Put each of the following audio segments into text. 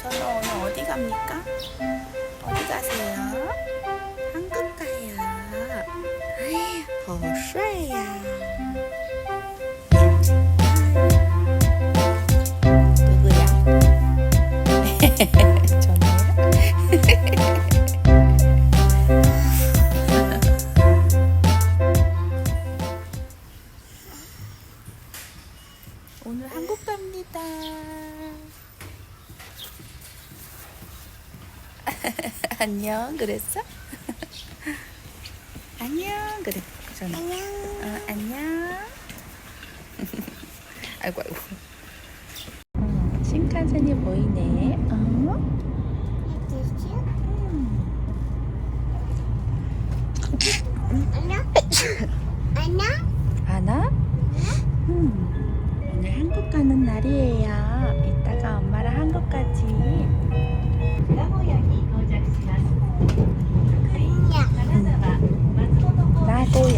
저는 오늘 어디 갑니까? 어디 가세요? 한국 가요. 허쉬야. 누구야? 안녕 그랬어? 안녕 그래. 전화. 안녕. 어, 안녕. 아이고 아이고. 어, 신칸센이 보이네. 어? 아나? 음. 오늘 한국 가는 날이에요. 이따가 엄마랑 한국 가지. mai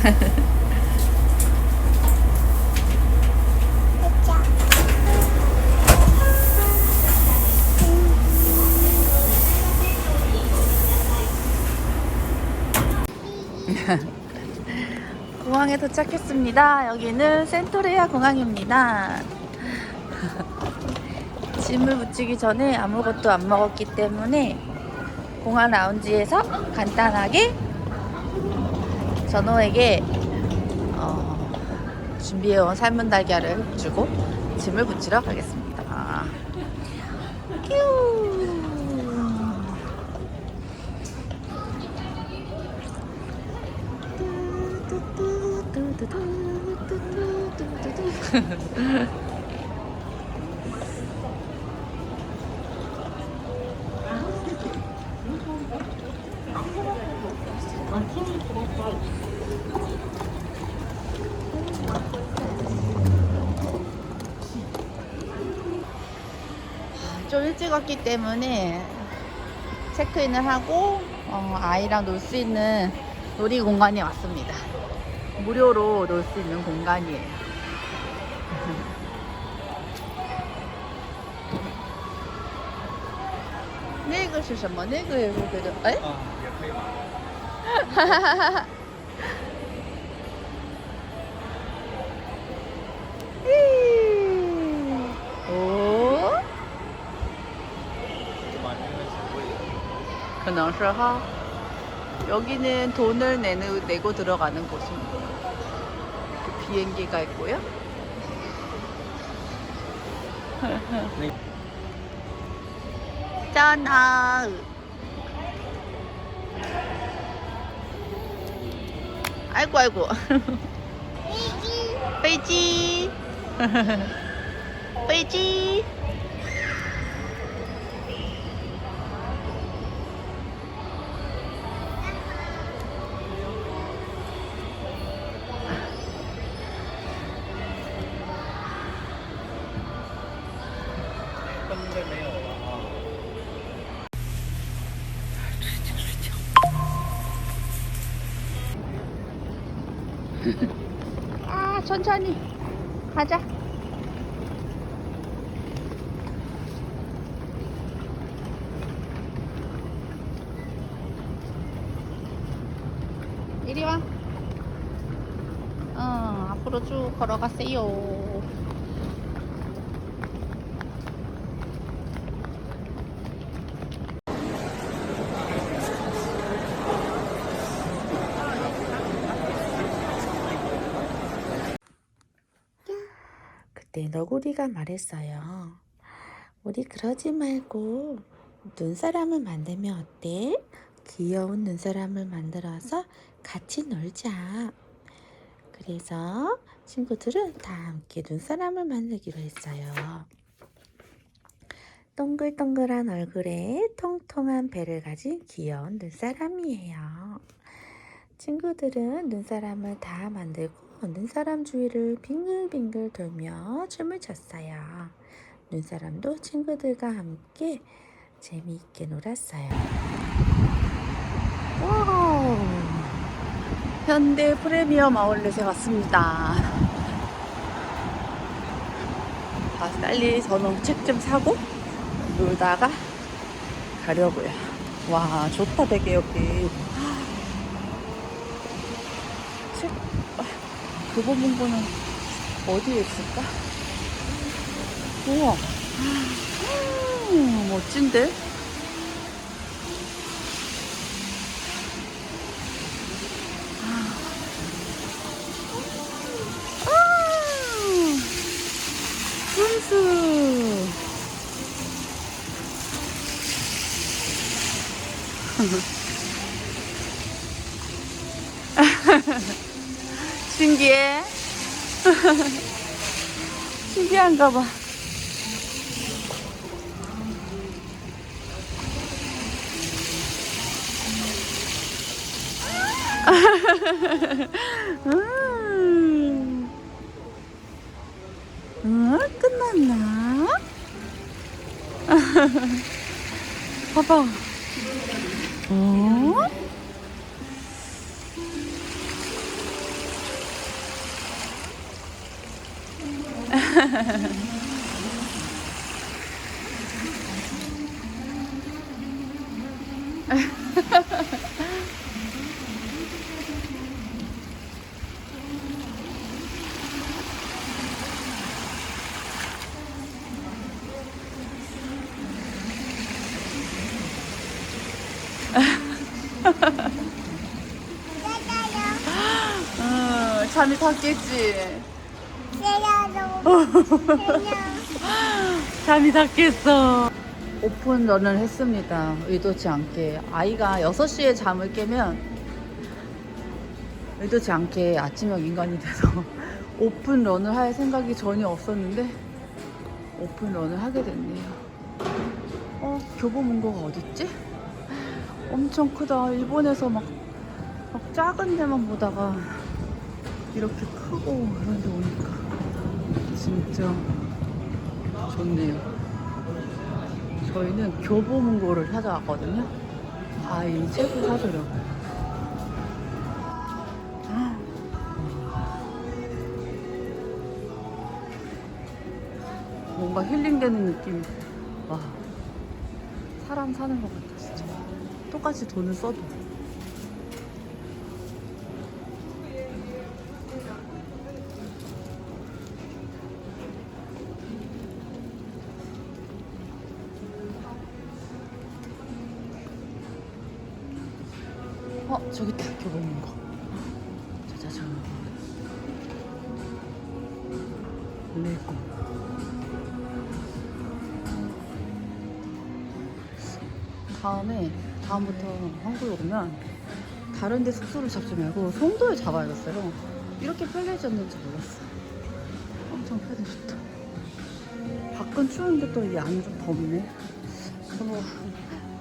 공항에 도착했습니다. 여기는 센토레아 공항입니다. 짐을 붙이기 전에 아무것도 안 먹었기 때문에 공항 라운지에서 간단하게 전호에게 어, 준비해온 삶은 달걀을 주고 짐을 붙이러 가겠습니다. 뀨. 좀 일찍 왔기 때문에 체크인을 하고 어, 아이랑 놀 수 있는 놀이 공간에 왔습니다. 무료로 놀 수 있는 공간이에요. 네, 那个是什么？那个也是觉得，哎，啊，也可以吧。嗯 可能是哈. 여기는 돈을 내는, 내고 들어가는 곳입니다. 그 비행기가 있고요. 짠아. 아이고 아이고. 飞机，飞机。 灯 아, 천천히 가자. 이리 와. 어, 앞으로 쭉 걸어가세요. 그때 너구리가 말했어요. 우리 그러지 말고 눈사람을 만들면 어때? 귀여운 눈사람을 만들어서 같이 놀자. 그래서 친구들은 다 함께 눈사람을 만들기로 했어요. 동글동글한 얼굴에 통통한 배를 가진 귀여운 눈사람이에요. 친구들은 눈사람을 다 만들고 눈사람 주위를 빙글빙글 돌며 춤을 췄어요. 눈사람도 친구들과 함께 재미있게 놀았어요. 와우. 현대 프리미엄 아울렛에 왔습니다. 아, 빨리 저는 책 좀 사고 놀다가 가려고요. 와, 좋다 되게 여기. 책, 아, 교보문고는 어디에 있을까? 우와. 음, 멋진데? 아, 분수. 신기해. 신기한가 봐. 음. 어, 끝났나? 봐봐. 어? 어, 잠이 다 깼지? 잠이 다 깼어. 오픈런을 했습니다. 의도치 않게. 아이가 6시에 잠을 깨면 의도치 않게 아침형 인간이 돼서 오픈런을 할 생각이 전혀 없었는데 오픈런을 하게 됐네요. 어, 교보문고가 어딨지? 엄청 크다. 일본에서 막, 막 작은 데만 보다가 이렇게 크고 이런 데 오니까 진짜 좋네요. 저희는 교보문고를 찾아왔거든요. 아이 책을 사주려고. 아. 뭔가 힐링되는 느낌이. 와. 사람 사는 것 같아, 진짜. 똑같이 돈을 써도. 다음에, 다음부터 한국에 오면 다른 데 숙소를 잡지 말고 송도에 잡아야겠어요. 이렇게 편리해졌는지 몰랐어. 엄청 편해졌다. 밖은 추운데 또 이 안은 좀 덥네. 그래서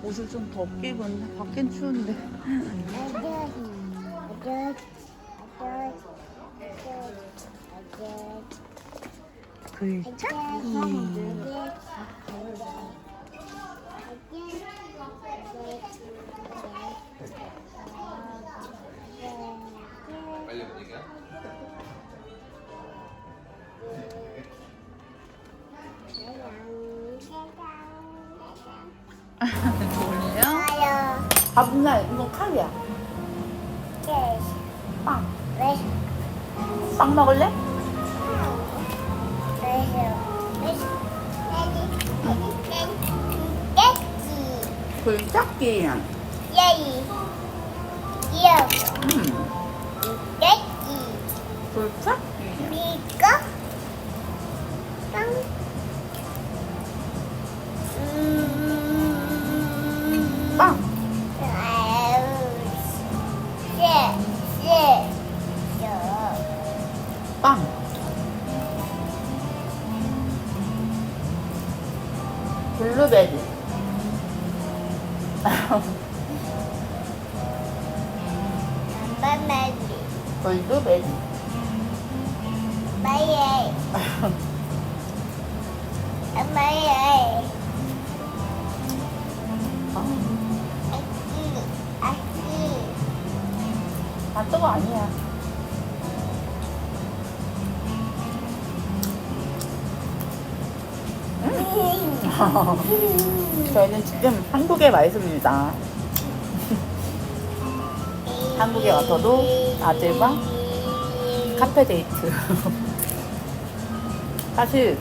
옷을 좀 덥게 입었네. 밖엔 추운데. 글찾기. 아브나 이건 칼이야. 빵. 왜? 빵 먹을래? 굴짝기야. 예이. 이어. 음, 예이. 굴짝기야. 이거 빵. 음. 빵. 저희는 지금 한국에 와 있습니다. 한국에 와서도 아들과 카페 데이트. 사실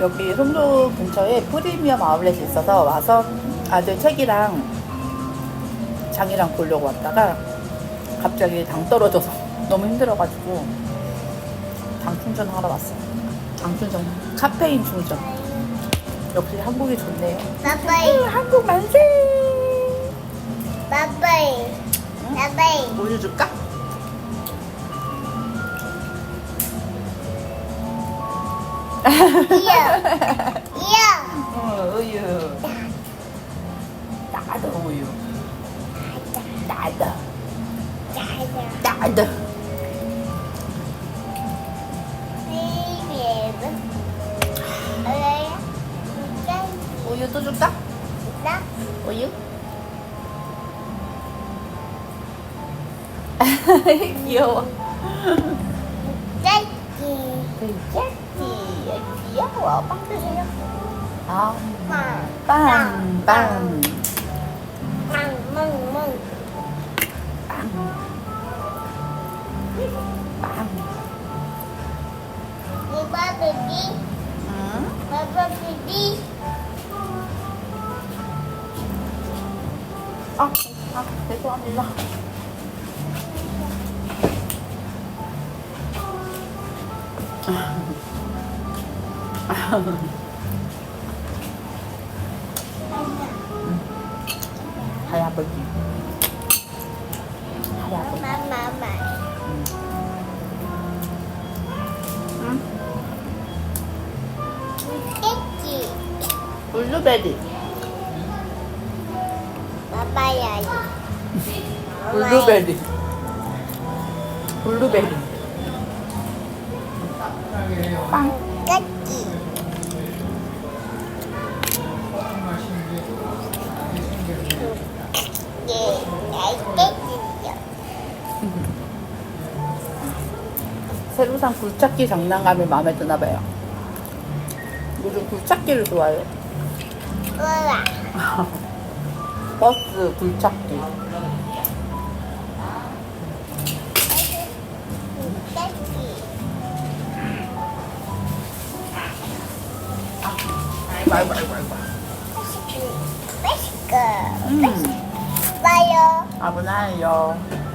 여기 송도 근처에 프리미엄 아울렛이 있어서 와서 아들 책이랑 장이랑 보려고 왔다가 갑자기 당 떨어져서 너무 힘들어가지고 당 충전하러 왔어요. 당 충전, 카페인 충전. 역시 한국이 좋네요. bye bye 한국 만세! bye bye bye bye 우유 줄까? 이요 이요 어, 우유. 나도 우유. 나도. 자자 나도. 귀여워. 짠기 괜찮지? 귀여워. 빵 드세요. 아, 빵 빵, 빵, 빵 멍 멍 빵. 빵. 이봐 베비 응? 바바 베비 아, 아, 죄송합니다. 할아버지. 할아버지. 마마마 응? 땡기 블루베리. 마마야 블루베리. 블루베리. 빵. 산 굴착기 장난감이 마음에 드나 봐요. 요즘 굴착기를 좋아해요. 우와, 버스 굴착기. 아이고, 아이고, 아이고, 아이고. 맛있고, 음, 맛있어요. 아브나요.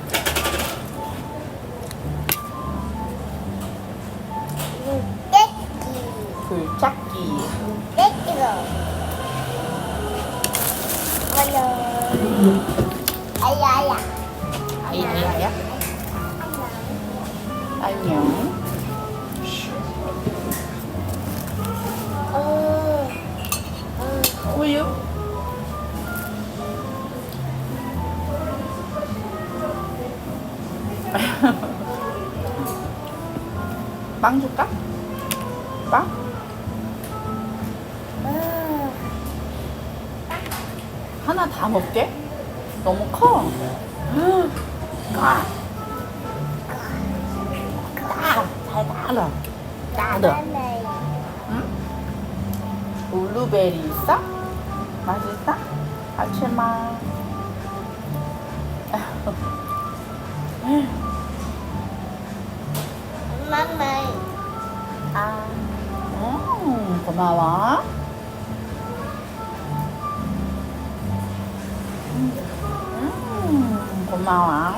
굴착기. 땡기로. 맞아. 아야, 아야. 아이야야. 안녕. 어, 어, 우유. 빵 줄까? 다 먹게? 너무 커. 잘. 따라. 바나나. 응? 블루베리 있어? 맛있어? 같이 마. 엄마, 아, 음, 고마워. 고마워.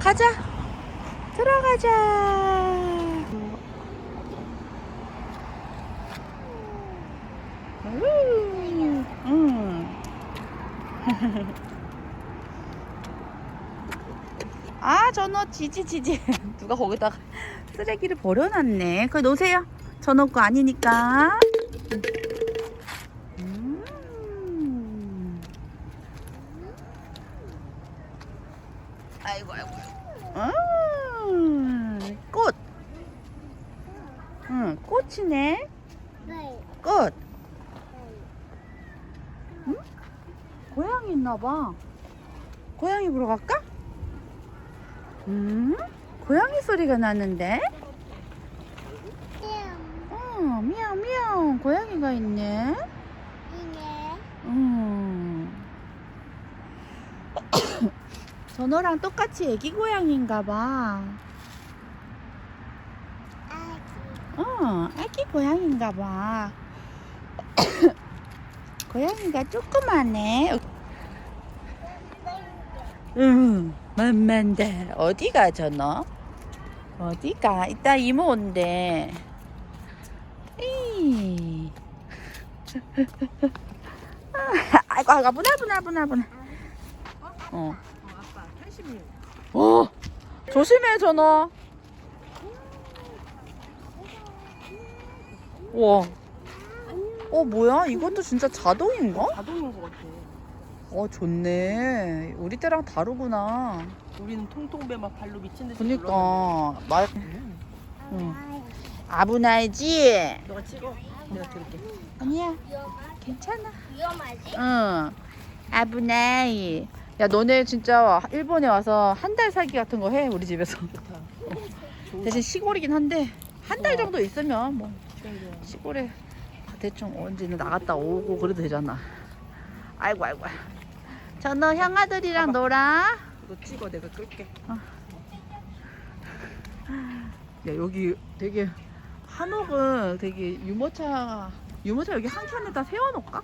가자. 들어가자. 음. 아, 전어 지지 지지. 누가 거기다가 쓰레기를 버려놨네. 그거 놓으세요. 전어 거 아니니까. 음. 아이고 아이고. 음, 꽃. 응, 꽃이네. 네. 꽃. 응? 고양이 있나 봐. 고양이 보러 갈까? 음? 고양이 소리가 나는데? 어, 미야우 미야우. 고양이가 있네. 이게 음. 전어랑 똑같이 애기 고양이인가 봐. 아기. 어, 아기 고양이인가 봐. 고양이가 조그마네. 응, 만만데. 어디가 전어? 어디가? 이따 이모 온대. 이. 아이고, 아이고, 아프나, 아프나, 아프나, 아프나. 어. 어, 조심해, 전어. 와. 어, 뭐야? 이것도 진짜 자동인가? 자동인 것 같아. 어, 좋네. 우리 때랑 다르구나. 우리는 통통배 막 발로 미친 듯이 그니까. 말. 응. 아부나이지? 너가 찍어. 내가 들을게. 아니야. 괜찮아. 위험하지? 응. 아부나이. 야, 너네 진짜 일본에 와서 한 달 살기 같은 거 해, 우리 집에서. 좋다. 대신 시골이긴 한데, 한 달 정도 있으면 뭐. 시골에 대충 언제는 나갔다 오고 그래도 되잖아. 아이고, 아이고. 저너 형아들이랑 놀아. 이거 찍어. 내가 끌게. 야 여기 되게 한옥은 되게 유모차 유모차 여기 한 칸에다 세워놓을까?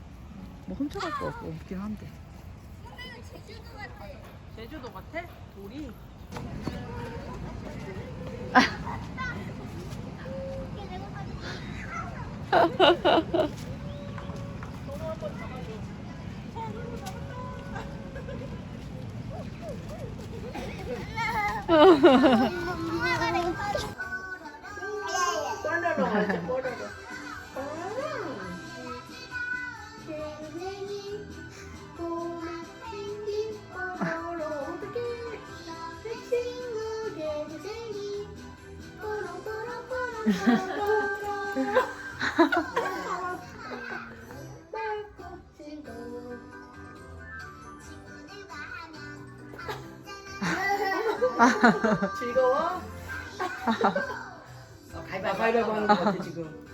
뭐 훔쳐갈 거 없- 없긴 한데 제주도 같아? 돌이? 즐거워? 가위바위보 하는 것 같아 지금.